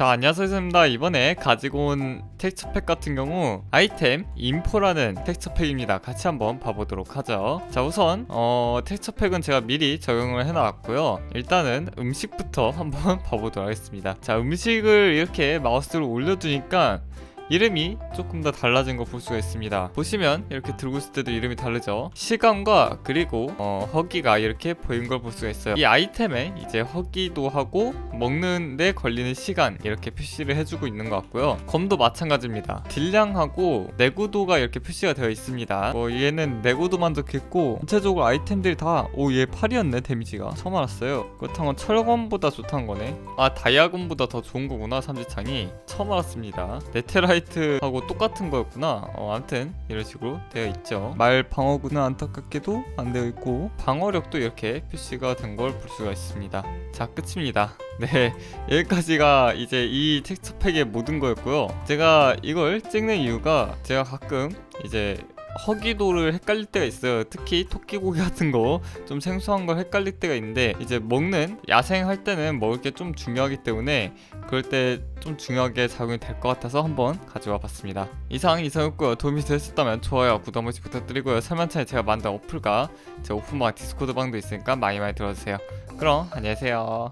자 안녕하십니까 이번에 가지고 온 텍스처팩 같은 경우 아이템 인포라는 텍스처팩입니다 같이 한번 봐보도록 하죠 자 우선 어 텍스처팩은 제가 미리 적용을 해놨고요 일단은 음식부터 한번 봐보도록 하겠습니다 자 음식을 이렇게 마우스로 올려두니까 이름이 조금 더 달라진 거 볼 수가 있습니다. 보시면 이렇게 들고 있을 때도 이름이 다르죠. 시간과 그리고 어, 허기가 이렇게 보인 걸 볼 수가 있어요. 이 아이템에 이제 허기도 하고 먹는데 걸리는 시간 이렇게 표시를 해주고 있는 것 같고요. 검도 마찬가지입니다. 딜량하고 내구도가 이렇게 표시가 되어 있습니다. 뭐 얘는 내구도만 적혔고 전체적으로 아이템들이 다 오 얘 8이었네 데미지가 처음 알았어요. 그렇다면 철검보다 좋다는 거네. 아 다이아곤보다 더 좋은 거구나 삼지창이 처음 알았습니다. 네테라이트하고 똑같은 거였구나. 어, 아무튼 이런 식으로 되어 있죠. 말 방어구는 안타깝게도 안 되어 있고 방어력도 이렇게 표시가 된 걸 볼 수가 있습니다. 자 끝입니다. 네 여기까지가 이제 이 텍스처팩의 모든 거였고요. 제가 이걸 찍는 이유가 제가 가끔 이제 허기도를 헷갈릴 때가 있어요. 특히 토끼고기 같은 거 좀 생소한 걸 헷갈릴 때가 있는데 이제 먹는 야생할 때는 먹을 게 좀 중요하기 때문에 그럴 때 좀 중요하게 작용이 될 것 같아서 한번 가져와 봤습니다. 이상 이상했고요. 도움이 되셨다면 좋아요, 구독 한 번씩 부탁드리고요. 설명창에 제가 만든 어플과 제 오픈방 디스코드 방도 있으니까 많이 많이 들어주세요. 그럼 안녕히 계세요.